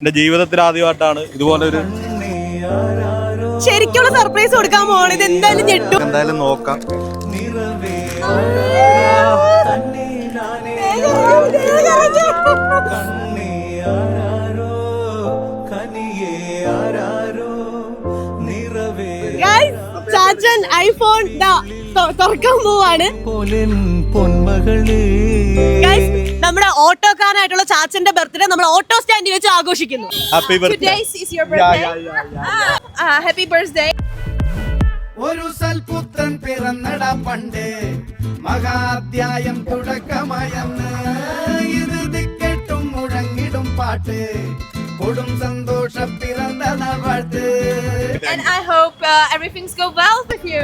എന്റെ ജീവിതത്തിൽ ആദ്യമായിട്ടാണ് ഇതുപോലെ ഒരു ശരിക്കുള്ള സർപ്രൈസ് കൊടുക്കാൻ പോവാണ്. ഇത് എന്തായാലും ഞെട്ടും. എന്തായാലും നോക്കാം. ചാച്ചൻ ഐഫോൺ തുറക്കാൻ പോവാണ്. Guys, നമ്മുടെ ഓട്ടോക്കാരനായിട്ടുള്ള ചാച്ചന്റെ ബർത്ത്ഡേ നമ്മൾ ഓട്ടോ സ്റ്റാൻഡിൽ വെച്ച് ആഘോഷിക്കുന്നു. Happy birthday happy birthday. ഒരു സൽപുത്രൻ പിറന്നട പണ്ട് മഹാധ്യായം തുടക്കമയന്ന് ഇത് ദിക്കെട്ടും മുഴങ്ങിടും പാട്ട്. കൊടും സന്തോഷ പിറന്ന വാഴ്ത്ത് And I hope uh, everything's go well with you.